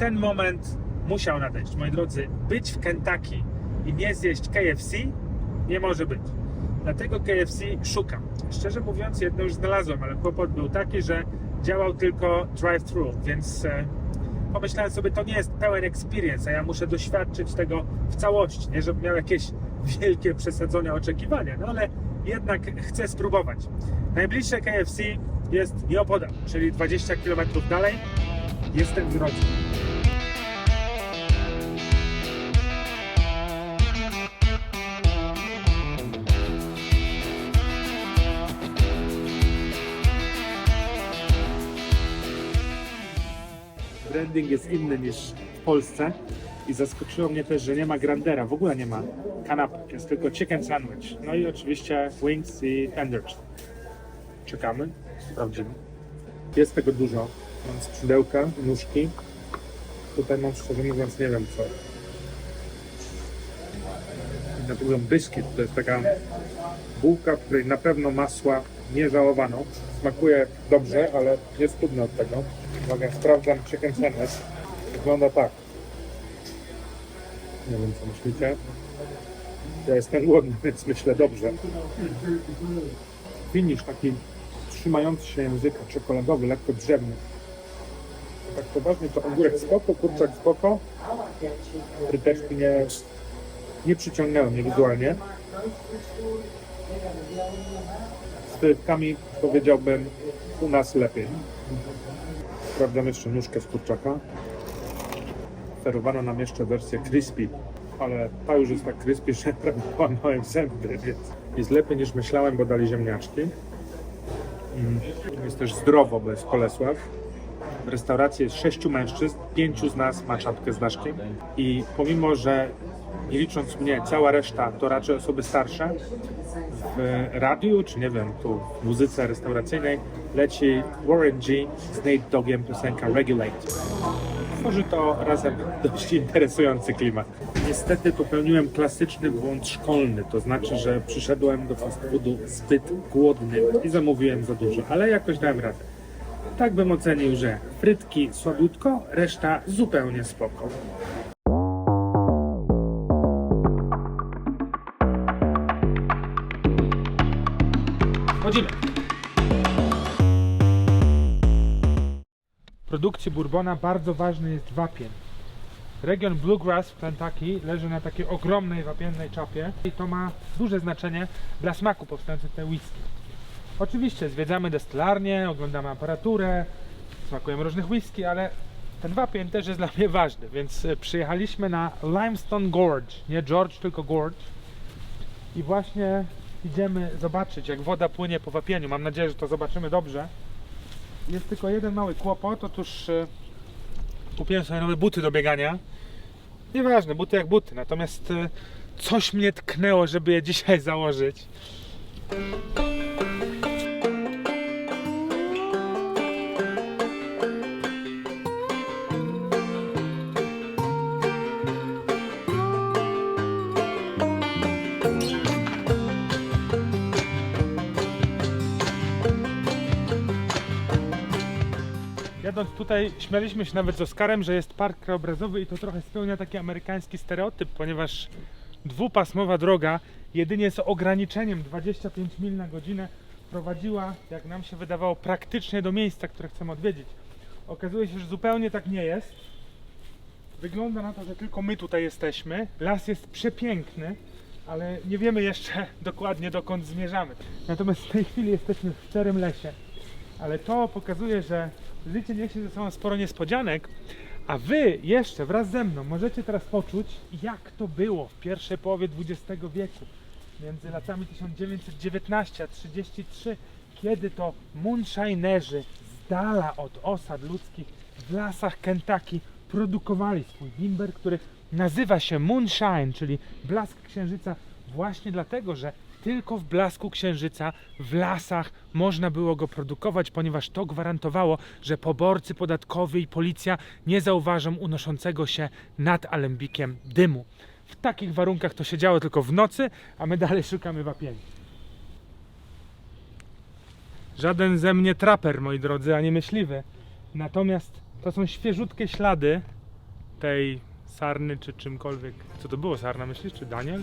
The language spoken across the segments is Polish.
ten moment musiał nadejść. Moi drodzy, być w Kentucky i nie zjeść KFC nie może być. Dlatego KFC szukam. Szczerze mówiąc, jedno już znalazłem, ale kłopot był taki, że działał tylko drive-thru, więc e, pomyślałem sobie, to nie jest pełen experience, a ja muszę doświadczyć tego w całości, nie żeby miał jakieś wielkie przesadzone oczekiwania, no ale jednak chcę spróbować. Najbliższe KFC jest nieopodal, czyli 20 km dalej. Jestem w drodze. Branding jest inny niż w Polsce i zaskoczyło mnie też, że nie ma grandera, w ogóle nie ma kanapek, jest tylko chicken sandwich. No i oczywiście wings i tenders. Czekamy, sprawdzimy. Jest tego dużo. Mam skrzydełka, nóżki. Tutaj mam szczerze mówiąc nie wiem co. I na pewno biskit, to jest taka bułka, w której na pewno masła nie żałowano. Smakuje dobrze, ale jest trudno od tego. Uwaga, sprawdzam sandwich. Wygląda tak. Nie wiem co myślicie. Ja jestem głodny, więc myślę dobrze. Finisz taki trzymający się języka, czekoladowy, lekko drzewny. Tak poważnie to ogórek spoko, kurczak spoko. Fryteczki nie, nie przyciągnęły mnie wizualnie. Z frytkami powiedziałbym u nas lepiej. Sprawdzam jeszcze nóżkę z kurczaka. Oferowano nam jeszcze wersję crispy, ale ta już jest tak crispy, że prawie połamałem zęby, więc jest lepiej niż myślałem, bo dali ziemniaczki. Mm, Jest też zdrowo, bo jest Kolesław. W restauracji jest sześciu mężczyzn, pięciu z nas ma czapkę z daszkiem i pomimo, że nie licząc mnie, cała reszta to raczej osoby starsze, w radiu, czy nie wiem, tu w muzyce restauracyjnej leci Warren G z Nate Dogiem piosenka Regulate. Tworzy to razem dość interesujący klimat. Niestety popełniłem klasyczny błąd szkolny, to znaczy, że przyszedłem do fast foodu zbyt głodny i zamówiłem za dużo, ale jakoś dałem radę. Tak bym ocenił, że frytki słabiutko, reszta zupełnie spoko. Chodzimy. W produkcji bourbona bardzo ważny jest wapień. Region Bluegrass w Kentucky leży na takiej ogromnej wapiennej czapie i to ma duże znaczenie dla smaku powstających tej whisky. Oczywiście zwiedzamy destylarnię, oglądamy aparaturę, smakujemy różnych whisky, ale ten wapień też jest dla mnie ważny, więc e, przyjechaliśmy na Limestone Gorge, nie George, tylko Gorge i właśnie idziemy zobaczyć jak woda płynie po wapieniu. Mam nadzieję, że to zobaczymy dobrze. Jest tylko jeden mały kłopot, otóż e, kupiłem sobie nowe buty do biegania. Nieważne, buty jak buty, natomiast e, coś mnie tknęło, żeby je dzisiaj założyć. Jadąc tutaj śmialiśmy się nawet z Oskarem, że jest park krajobrazowy i to trochę spełnia taki amerykański stereotyp, ponieważ dwupasmowa droga jedynie z ograniczeniem 25 mil na godzinę prowadziła, jak nam się wydawało, praktycznie do miejsca, które chcemy odwiedzić. Okazuje się, że zupełnie tak nie jest. Wygląda na to, że tylko my tutaj jesteśmy. Las jest przepiękny, ale nie wiemy jeszcze dokładnie dokąd zmierzamy. Natomiast w tej chwili jesteśmy w szczerym lesie ale to pokazuje, że życie niesie ze sobą sporo niespodzianek, a wy jeszcze wraz ze mną możecie teraz poczuć, jak to było w pierwszej połowie XX wieku, między latami 1919 a 33, kiedy to moonshinerzy z dala od osad ludzkich w lasach Kentucky produkowali swój bimber, który nazywa się moonshine, czyli blask księżyca, właśnie dlatego, że tylko w blasku księżyca w lasach można było go produkować, ponieważ to gwarantowało, że poborcy podatkowi i policja nie zauważą unoszącego się nad alembikiem dymu. W takich warunkach to się działo tylko w nocy, a my dalej szukamy wapieni. Żaden ze mnie traper, moi drodzy, ani myśliwy. Natomiast to są świeżutkie ślady tej sarny czy czymkolwiek. Co to było sarna myślisz, czy Daniel?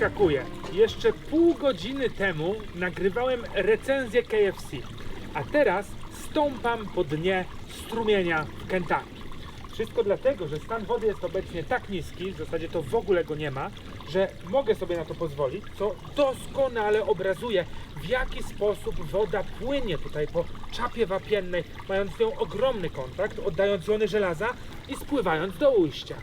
Zaskakuje. Jeszcze pół godziny temu nagrywałem recenzję KFC, a teraz stąpam po dnie strumienia w Kentucky. Wszystko dlatego, że stan wody jest obecnie tak niski, w zasadzie to w ogóle go nie ma, że mogę sobie na to pozwolić, co doskonale obrazuje, w jaki sposób woda płynie tutaj po czapie wapiennej, mając z nią ogromny kontakt, oddając jony żelaza i spływając do ujścia.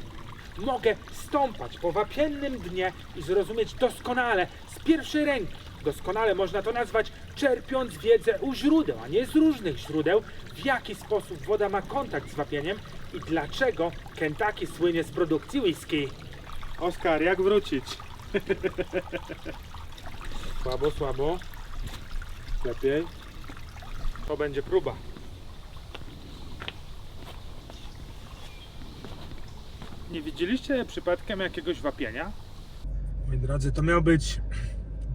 Mogę stąpać po wapiennym dnie i zrozumieć doskonale, z pierwszej ręki, doskonale można to nazwać, czerpiąc wiedzę u źródeł, a nie z różnych źródeł, w jaki sposób woda ma kontakt z wapieniem i dlaczego Kentucky słynie z produkcji whisky. Oskar, jak wrócić? słabo, słabo. Lepiej. To będzie próba. Nie widzieliście przypadkiem jakiegoś wapienia? Moi drodzy, to miał być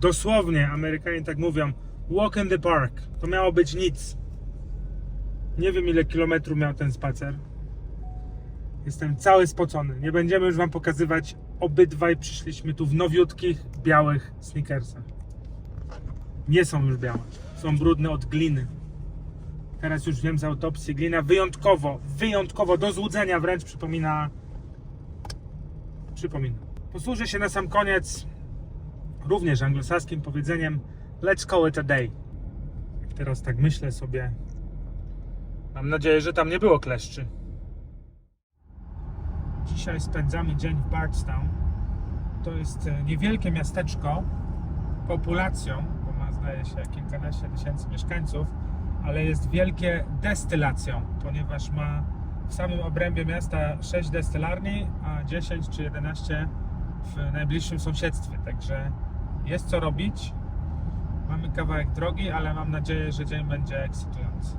dosłownie, Amerykanie tak mówią, walk in the park. To miało być nic. Nie wiem ile kilometrów miał ten spacer. Jestem cały spocony. Nie będziemy już wam pokazywać. Obydwaj przyszliśmy tu w nowiutkich, białych sneakersach. Nie są już białe. Są brudne od gliny. Teraz już wiem z autopsji. Glina wyjątkowo, wyjątkowo do złudzenia wręcz przypomina przypomina. Posłużę się na sam koniec również anglosaskim powiedzeniem Let's call it a day. Teraz tak myślę sobie, mam nadzieję, że tam nie było kleszczy. Dzisiaj spędzamy dzień w Bardstown. To jest e, niewielkie miasteczko populacją, bo ma zdaje się kilkanaście tysięcy mieszkańców, ale jest wielkie destylacją, ponieważ ma w samym obrębie miasta 6 destylarni, a 10 czy 11 w najbliższym sąsiedztwie. Także jest co robić. Mamy kawałek drogi, ale mam nadzieję, że dzień będzie ekscytujący.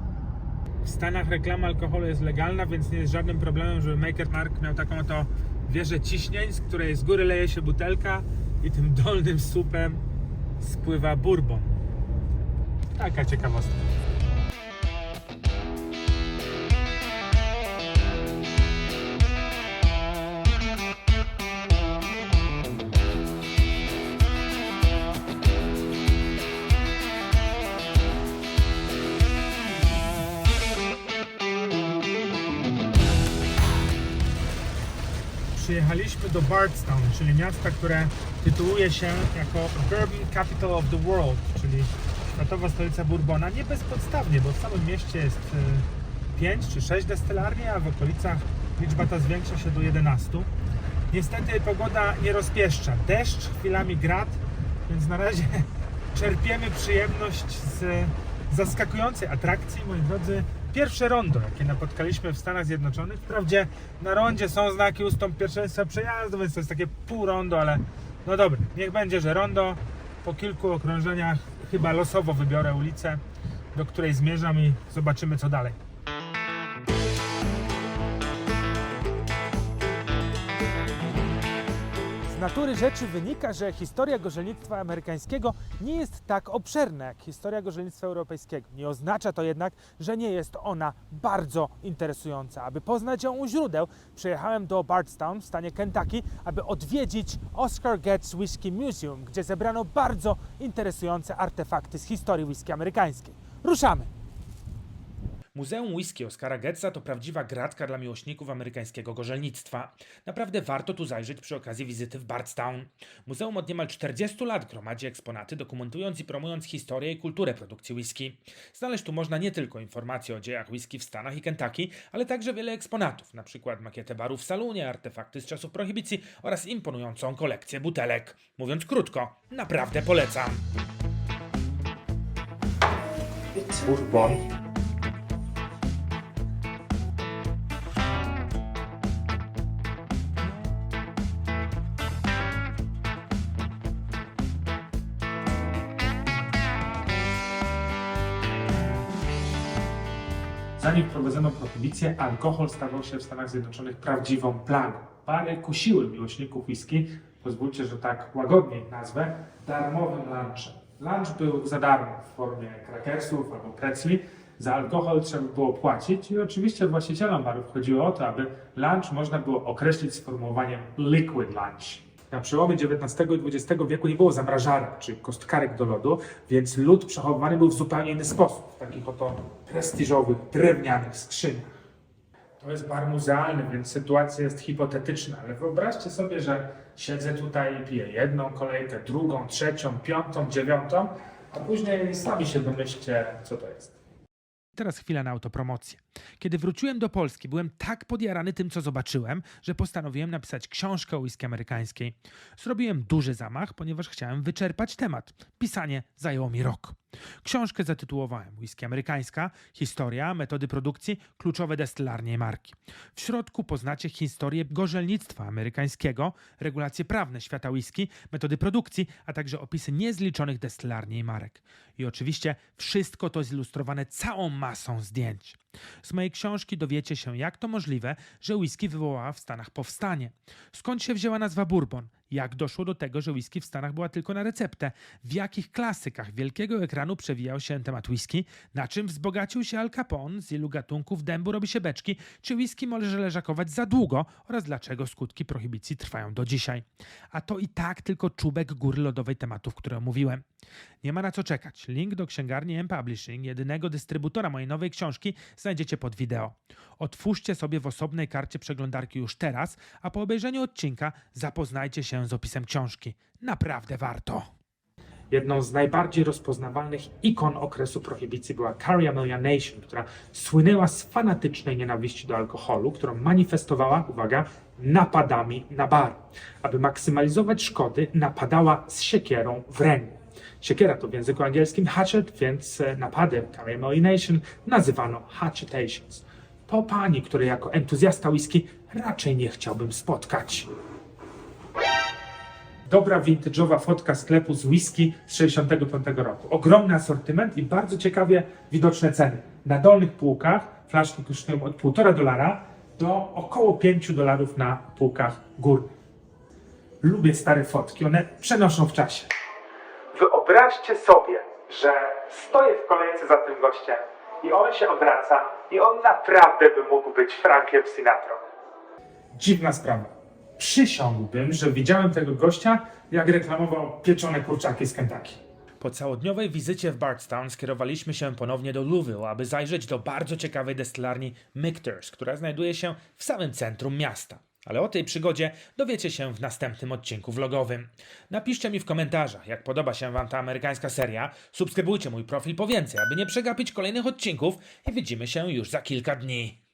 W Stanach reklama alkoholu jest legalna, więc nie jest żadnym problemem, żeby Maker Mark miał taką oto wieżę ciśnień, z której z góry leje się butelka i tym dolnym słupem spływa bourbon. Taka ciekawostka. Przyjechaliśmy do Bardstown, czyli miasta, które tytułuje się jako Bourbon Capital of the World, czyli światowa stolica Bourbona. Nie bezpodstawnie, bo w samym mieście jest 5 czy 6 destylarni, a w okolicach liczba ta zwiększa się do 11. Niestety pogoda nie rozpieszcza. Deszcz, chwilami grad, więc na razie czerpiemy przyjemność z zaskakującej atrakcji, moi drodzy. Pierwsze rondo, jakie napotkaliśmy w Stanach Zjednoczonych. Wprawdzie na rondzie są znaki ustąp pierwszeństwa przejazdu, więc to jest takie pół rondo, ale no dobra, niech będzie, że rondo. Po kilku okrążeniach chyba losowo wybiorę ulicę, do której zmierzam i zobaczymy co dalej. Natury rzeczy wynika, że historia gorzelnictwa amerykańskiego nie jest tak obszerna jak historia gorzelnictwa europejskiego. Nie oznacza to jednak, że nie jest ona bardzo interesująca. Aby poznać ją u źródeł, przyjechałem do Bardstown w stanie Kentucky, aby odwiedzić Oscar Getz Whisky Museum, gdzie zebrano bardzo interesujące artefakty z historii whisky amerykańskiej. Ruszamy! Muzeum Whisky Oscara Getza to prawdziwa gratka dla miłośników amerykańskiego gorzelnictwa. Naprawdę warto tu zajrzeć przy okazji wizyty w Bardstown. Muzeum od niemal 40 lat gromadzi eksponaty, dokumentując i promując historię i kulturę produkcji whisky. Znaleźć tu można nie tylko informacje o dziejach whisky w Stanach i Kentucky, ale także wiele eksponatów, np. makietę baru w salonie, artefakty z czasów prohibicji oraz imponującą kolekcję butelek. Mówiąc krótko, naprawdę polecam. Bourbon. Zanim wprowadzono prohibicję, alkohol stawał się w Stanach Zjednoczonych prawdziwą plagą. Bary kusiły miłośników whisky, pozwólcie, że tak łagodniej nazwę, darmowym lunchem. Lunch był za darmo w formie krakersów albo pretzli. Za alkohol trzeba było płacić i oczywiście właścicielom barów chodziło o to, aby lunch można było określić sformułowaniem liquid lunch. Na przełomie XIX i XX wieku nie było zamrażarek czy kostkarek do lodu, więc lód przechowywany był w zupełnie inny sposób, w takich oto prestiżowych, drewnianych skrzyniach. To jest bar muzealny, więc sytuacja jest hipotetyczna, ale wyobraźcie sobie, że siedzę tutaj i piję jedną kolejkę, drugą, trzecią, piątą, dziewiątą, a później sami się domyślcie, co to jest. Teraz chwila na autopromocję. Kiedy wróciłem do Polski, byłem tak podjarany tym, co zobaczyłem, że postanowiłem napisać książkę o whisky amerykańskiej. Zrobiłem duży zamach, ponieważ chciałem wyczerpać temat. Pisanie zajęło mi rok. Książkę zatytułowałem Whisky amerykańska, historia, metody produkcji, kluczowe destylarnie i marki. W środku poznacie historię gorzelnictwa amerykańskiego, regulacje prawne świata whisky, metody produkcji, a także opisy niezliczonych destylarni i marek. I oczywiście wszystko to zilustrowane całą masą zdjęć. Z mojej książki dowiecie się, jak to możliwe, że whisky wywołała w Stanach powstanie. Skąd się wzięła nazwa Bourbon? Jak doszło do tego, że whisky w Stanach była tylko na receptę? W jakich klasykach wielkiego ekranu przewijał się temat whisky? Na czym wzbogacił się Al Capone? Z ilu gatunków dębu robi się beczki? Czy whisky może leżakować za długo? Oraz dlaczego skutki prohibicji trwają do dzisiaj? A to i tak tylko czubek góry lodowej tematów, które omówiłem. Nie ma na co czekać. Link do księgarni M Publishing, jedynego dystrybutora mojej nowej książki, znajdziecie pod wideo. Otwórzcie sobie w osobnej karcie przeglądarki już teraz, a po obejrzeniu odcinka zapoznajcie się z opisem książki. Naprawdę warto. Jedną z najbardziej rozpoznawalnych ikon okresu prohibicji była Carrie Amelia Nation, która słynęła z fanatycznej nienawiści do alkoholu, którą manifestowała, uwaga, napadami na bar. Aby maksymalizować szkody, napadała z siekierą w ręku. Siekiera to w języku angielskim hatchet, więc e, napady Carrie Amelia Nation nazywano hatchetations. To pani, której jako entuzjasta whisky raczej nie chciałbym spotkać dobra vintage'owa fotka sklepu z whisky z 65 roku. Ogromny asortyment i bardzo ciekawie widoczne ceny. Na dolnych półkach flaszki kosztują od 1,5 dolara do około 5 dolarów na półkach górnych. Lubię stare fotki, one przenoszą w czasie. Wyobraźcie sobie, że stoję w kolejce za tym gościem i on się odwraca i on naprawdę by mógł być Frankiem Sinatrą. Dziwna sprawa. Przysiągłbym, że widziałem tego gościa, jak reklamował pieczone kurczaki z Kentucky. Po całodniowej wizycie w Bardstown skierowaliśmy się ponownie do Louisville, aby zajrzeć do bardzo ciekawej destylarni Michter's, która znajduje się w samym centrum miasta. Ale o tej przygodzie dowiecie się w następnym odcinku vlogowym. Napiszcie mi w komentarzach, jak podoba się Wam ta amerykańska seria. Subskrybujcie mój profil po więcej, aby nie przegapić kolejnych odcinków i widzimy się już za kilka dni.